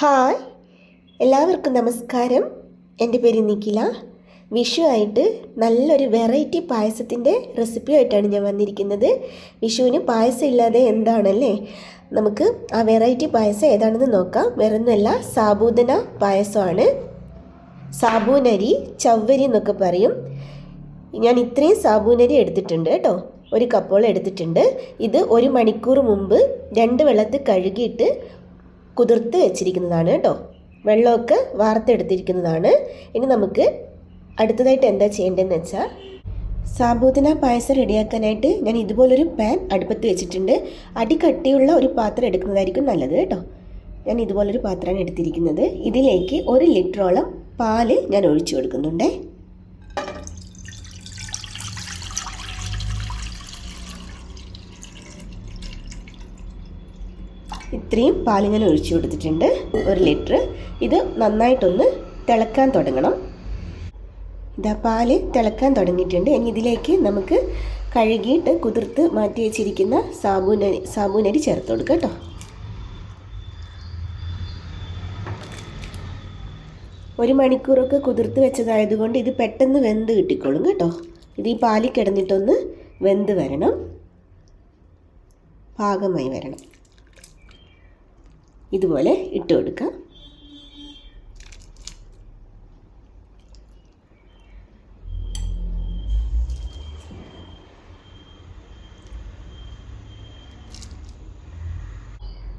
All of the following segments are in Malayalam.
ഹായ്. എല്ലാവർക്കും നമസ്കാരം. എന്റെ പേര് നിഖില. വിഷു ആയിട്ട് നല്ലൊരു വെറൈറ്റി പായസത്തിന്റെ റെസിപ്പി ആയിട്ടാണ് ഞാൻ വന്നിരിക്കുന്നത്. വിഷുവിന് പായസം ഇല്ലാതെ എന്താണല്ലേ? നമുക്ക് ആ വെറൈറ്റി പായസം ഏതാണെന്ന് നോക്കാം. വേറൊന്നുമല്ല സാബൂദന പായസമാണ്. സാബൂനരി ചവ്വരി എന്നൊക്കെ പറയും. ഞാൻ ഇത്രയും സാബൂനരി എടുത്തിട്ടുണ്ട് കേട്ടോ. ഒരു കപ്പോളം എടുത്തിട്ടുണ്ട്. ഇത് ഒരു മണിക്കൂർ മുമ്പ് രണ്ട് വെള്ളത്തിൽ കഴുകിയിട്ട് കുതിർത്ത് വെച്ചിരിക്കുന്നതാണ് കേട്ടോ. വെള്ളമൊക്കെ വാർത്തെടുത്തിരിക്കുന്നതാണ്. ഇനി നമുക്ക് അടുത്തതായിട്ട് എന്താ ചെയ്യേണ്ടതെന്ന് വെച്ചാൽ സാബൂദന പായസം റെഡിയാക്കാനായിട്ട് ഞാൻ ഇതുപോലൊരു പാൻ അടുപ്പത്ത് വെച്ചിട്ടുണ്ട്. അടി കട്ടിയുള്ള ഒരു പാത്രം എടുക്കുന്നതായിരിക്കും നല്ലത് കേട്ടോ. ഞാൻ ഇതുപോലൊരു പാത്രമാണ് എടുത്തിരിക്കുന്നത്. ഇതിലേക്ക് ഒരു ലിറ്ററോളം പാൽ ഞാൻ ഒഴിച്ചു കൊടുക്കുന്നുണ്ടേ. ഇത്രയും പാലിങ്ങനെ ഒഴിച്ചു കൊടുത്തിട്ടുണ്ട്. ഒരു ലിറ്റർ ഇത് നന്നായിട്ടൊന്ന് തിളക്കാൻ തുടങ്ങണം. ഇതാ പാൽ തിളക്കാൻ തുടങ്ങിയിട്ടുണ്ട്. ഇനി ഇതിലേക്ക് നമുക്ക് കഴുകിയിട്ട് കുതിർത്ത് മാറ്റി വെച്ചിരിക്കുന്ന സാബൂനരി സാബൂനരി ചേർത്ത് കൊടുക്കുക കേട്ടോ. ഒരു മണിക്കൂറൊക്കെ കുതിർത്ത് വെച്ചതായതുകൊണ്ട് ഇത് പെട്ടെന്ന് വെന്ത് കിട്ടിക്കോളും കേട്ടോ. ഇത് ഈ പാലിൽ കിടന്നിട്ടൊന്ന് വെന്ത് വരണം. പാകമായി വരണം. ഇതുപോലെ ഇട്ട് കൊടുക്കുക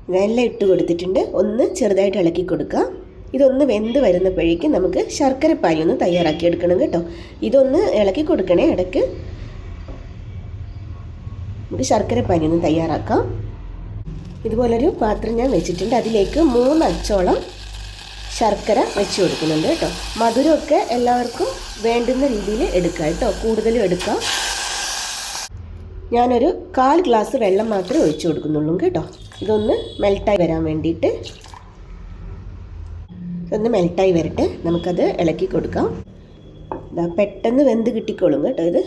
ഇതെല്ലാം ഇട്ട് കൊടുത്തിട്ടുണ്ട്. ഒന്ന് ചെറുതായിട്ട് ഇളക്കി കൊടുക്കുക ഇതൊന്ന് വെന്ത് വരുന്നപ്പോഴേക്കും നമുക്ക് ശർക്കരപ്പാനി ഒന്ന് തയ്യാറാക്കി എടുക്കണം കേട്ടോ. ഇതൊന്ന് ഇളക്കി കൊടുക്കണേ ഇടയ്ക്ക്. നമുക്ക് ശർക്കരപ്പാനി ഒന്ന് തയ്യാറാക്കാം. ഇതുപോലൊരു പാത്രം ഞാൻ വെച്ചിട്ടുണ്ട്. അതിലേക്ക് മൂന്ന് അച്ചോളം ശർക്കര വെച്ച് കൊടുക്കുന്നുണ്ട് കേട്ടോ. മധുരമൊക്കെ എല്ലാവർക്കും വേണ്ടുന്ന രീതിയിൽ എടുക്കുക കേട്ടോ. കൂടുതലും എടുക്കാം. ഞാനൊരു കാൽ ഗ്ലാസ് വെള്ളം മാത്രമേ ഒഴിച്ചു കൊടുക്കുന്നുള്ളൂ കേട്ടോ. ഇതൊന്ന് മെൽട്ടായി വരാൻ വേണ്ടിയിട്ട്. ഇതൊന്ന് മെൽട്ടായി വരട്ടെ. നമുക്കത് ഇളക്കി കൊടുക്കാം. പെട്ടെന്ന് വെന്ത് കിട്ടിക്കോളും കേട്ടോ ഇത്.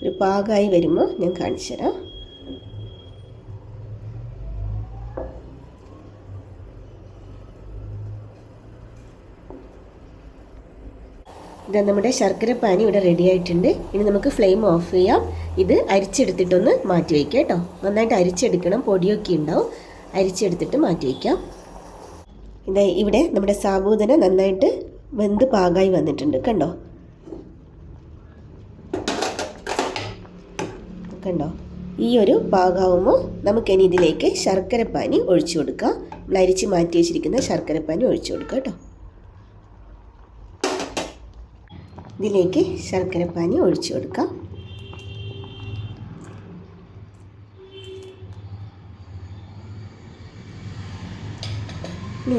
ഒരു പാകമായി വരുമ്പോൾ ഞാൻ കാണിച്ചു തരാം ഇത് നമ്മുടെ ശർക്കരപ്പാനി ഇവിടെ റെഡി ആയിട്ടുണ്ട്. ഇനി നമുക്ക് ഫ്ലെയിം ഓഫ് ചെയ്യാം. ഇത് അരിച്ചെടുത്തിട്ടൊന്ന് മാറ്റി വയ്ക്കാം കേട്ടോ. നന്നായിട്ട് അരിച്ചെടുക്കണം. പൊടിയൊക്കെ ഉണ്ടാവും. അരിച്ചെടുത്തിട്ട് മാറ്റി വയ്ക്കാം ഇത് ഇവിടെ നമ്മുടെ സാബൂദന നന്നായിട്ട് വെന്ത് പാകമായി വന്നിട്ടുണ്ട് കണ്ടോ? കണ്ടോ? ഈ ഒരു പാകാവുമ്പോൾ നമുക്കിനി ഇതിലേക്ക് ശർക്കരപ്പാനി ഒഴിച്ചു കൊടുക്കാം. നമ്മൾ അരിച്ച് മാറ്റി വെച്ചിരിക്കുന്ന ശർക്കരപ്പാനി ഒഴിച്ചു കൊടുക്കാം കേട്ടോ. ഇതിലേക്ക് ശർക്കരപ്പാനി ഒഴിച്ചു കൊടുക്കാം.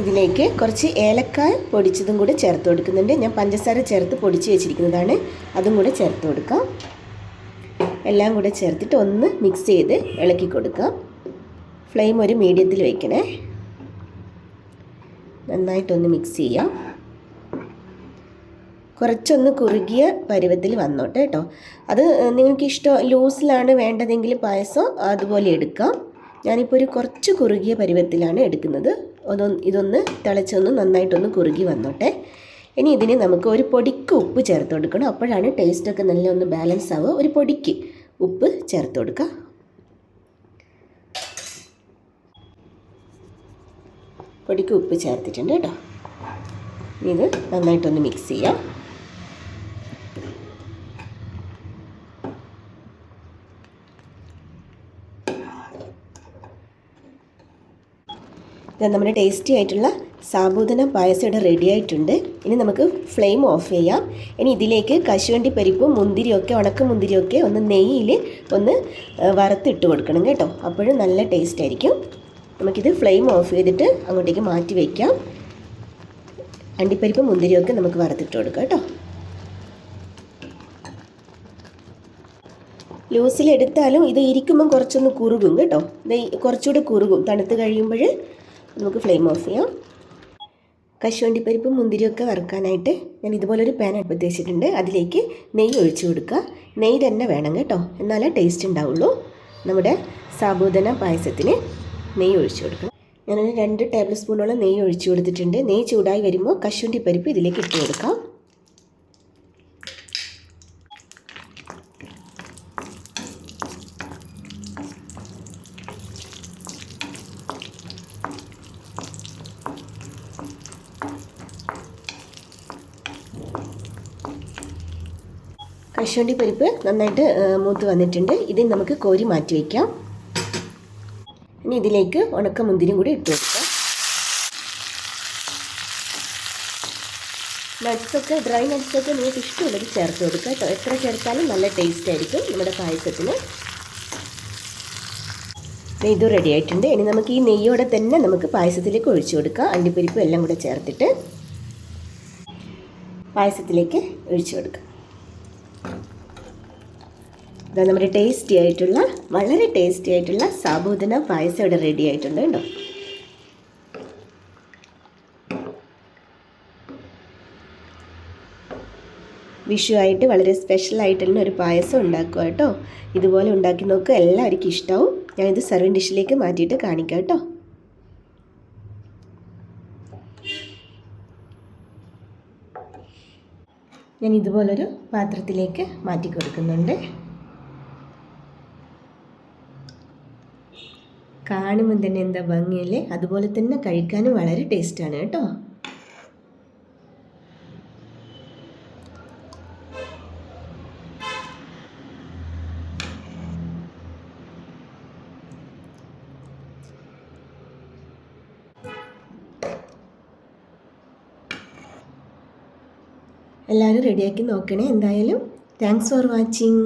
ഇതിലേക്ക് കുറച്ച് ഏലക്കായ പൊടിച്ചതും കൂടെ ചേർത്ത് കൊടുക്കുന്നുണ്ട്. ഞാൻ പഞ്ചസാര ചേർത്ത് പൊടിച്ച് വെച്ചിരിക്കുന്നതാണ്. അതും കൂടെ ചേർത്ത് കൊടുക്കാം. എല്ലാം കൂടെ ചേർത്തിട്ട് ഒന്ന് മിക്സ് ചെയ്ത് ഇളക്കി കൊടുക്കാം. ഫ്ലെയിം ഒരു മീഡിയത്തിൽ വയ്ക്കണേ നന്നായിട്ടൊന്ന് മിക്സ് ചെയ്യാം. കുറച്ചൊന്ന് കുറുകിയ പരുവത്തിൽ വന്നോട്ടെ കേട്ടോ. അത് നിങ്ങൾക്ക് ഇഷ്ടം ലൂസിലാണ് വേണ്ടതെങ്കിൽ പായസം അതുപോലെ എടുക്കാം. ഞാനിപ്പോൾ ഒരു കുറച്ച് കുറുകിയ പരുവത്തിലാണ് എടുക്കുന്നത്. അതൊന്ന് ഇതൊന്ന് തിളച്ചൊന്ന് നന്നായിട്ടൊന്ന് കുറുകി വന്നോട്ടെ. ഇനി ഇതിന് നമുക്ക് ഒരു പൊടിക്ക് ഉപ്പ് ചേർത്ത് കൊടുക്കണം. അപ്പോഴാണ് ടേസ്റ്റൊക്കെ നല്ല ഒന്ന് ബാലൻസ് ആവുക. ഒരു പൊടിക്ക് ഉപ്പ് ചേർത്ത് കൊടുക്കുക പൊടിക്ക് ഉപ്പ് ചേർത്തിട്ടുണ്ട് കേട്ടോ. ഇത് നന്നായിട്ടൊന്ന് മിക്സ് ചെയ്യാം. നമ്മുടെ ടേസ്റ്റി ആയിട്ടുള്ള സാബൂദന പായസം ഇവിടെ റെഡി ആയിട്ടുണ്ട്. ഇനി നമുക്ക് ഫ്ലെയിം ഓഫ് ചെയ്യാം. ഇനി ഇതിലേക്ക് കശുവണ്ടി പരിപ്പും മുന്തിരിയൊക്കെ ഉണക്ക മുന്തിരിയൊക്കെ ഒന്ന് നെയ്യിൽ ഒന്ന് വറുത്തിട്ട് കൊടുക്കണം കേട്ടോ. അപ്പോഴും നല്ല ടേസ്റ്റ് ആയിരിക്കും. നമുക്കിത് ഫ്ലെയിം ഓഫ് ചെയ്തിട്ട് അങ്ങോട്ടേക്ക് മാറ്റി വയ്ക്കാം അണ്ടിപ്പരിപ്പും മുന്തിരിയൊക്കെ നമുക്ക് വറുത്തിട്ട് കൊടുക്കാം കേട്ടോ. ലൂസിലെടുത്താലും ഇത് ഇരിക്കുമ്പം കുറച്ചൊന്ന് കുറുകും കേട്ടോ. ഇത് കുറച്ചുകൂടെ കുറുകും. തണുത്ത് കഴിയുമ്പോൾ നമുക്ക് ഫ്ലെയിം ഓഫ് ചെയ്യാം. കശുവണ്ടിപ്പരിപ്പും മുന്തിരിയൊക്കെ വറുക്കാനായിട്ട് ഞാൻ ഇതുപോലൊരു പാൻ അടുപ്പത്ത് അതിലേക്ക് നെയ്യ് ഒഴിച്ചു കൊടുക്കുക. നെയ്യ് തന്നെ വേണം കേട്ടോ. എന്നാലേ ടേസ്റ്റ് ഉണ്ടാവുള്ളൂ. നമ്മുടെ സാബൂദന പായസത്തിന് നെയ്യ് ഒഴിച്ചു കൊടുക്കണം. ഞാനൊരു രണ്ട് ടേബിൾ സ്പൂണോളം നെയ്യ് ഒഴിച്ചു കൊടുത്തിട്ടുണ്ട്. നെയ്യ് ചൂടായി വരുമ്പോൾ കശുവണ്ടി പരിപ്പ് ഇതിലേക്ക് ഇട്ട് കൊടുക്കാം. കശുവണ്ടി പരിപ്പ് നന്നായിട്ട് മൂത്ത് വന്നിട്ടുണ്ട്. ഇത് നമുക്ക് കോരി മാറ്റി വയ്ക്കാം ഇനി ഇതിലേക്ക് ഉണക്ക മുന്തിരിയും കൂടി ഇട്ട് കൊടുക്കാം. നട്ട്സൊക്കെ ഡ്രൈ നട്ട്സൊക്കെ നിങ്ങൾക്ക് ഇഷ്ടമുള്ളത് ചേർത്ത് കൊടുക്കുക എത്ര ചേർത്താലും നല്ല ടേസ്റ്റ് ആയിരിക്കും നമ്മുടെ പായസത്തിന്. ഇത് റെഡി ആയിട്ടുണ്ട്. ഇനി നമുക്ക് ഈ നെയ്യോടെ തന്നെ നമുക്ക് പായസത്തിലേക്ക് ഒഴിച്ചു കൊടുക്കാം. അണ്ടിപ്പരിപ്പും എല്ലാം കൂടെ ചേർത്തിട്ട് പായസത്തിലേക്ക് ഒഴിച്ചു കൊടുക്കാം. ഇതാ നമ്മുടെ ടേസ്റ്റി ആയിട്ടുള്ള വളരെ ടേസ്റ്റി ആയിട്ടുള്ള സാബൂദന പായസം ഇവിടെ റെഡി ആയിട്ടുണ്ട് കേട്ടോ. വിഷു ആയിട്ട് വളരെ സ്പെഷ്യൽ ആയിട്ടുള്ള ഒരു പായസം ഉണ്ടാക്കുക കേട്ടോ. ഇതുപോലെ ഉണ്ടാക്കി നോക്കുക. എല്ലാവർക്കും ഇഷ്ടമാവും ഞാനിത് സെർവിങ് ഡിഷിലേക്ക് മാറ്റിയിട്ട് കാണിക്കാം കേട്ടോ. ഞാൻ ഇതുപോലൊരു പാത്രത്തിലേക്ക് മാറ്റി കൊടുക്കുന്നുണ്ട്. കാണുമ്പോൾ തന്നെ എന്താ ഭംഗിയല്ലേ? അതുപോലെ തന്നെ കഴിക്കാനും വളരെ ടേസ്റ്റാണ് കേട്ടോ. എല്ലാവരും റെഡിയാക്കി നോക്കണേ എന്തായാലും. Thanks for watching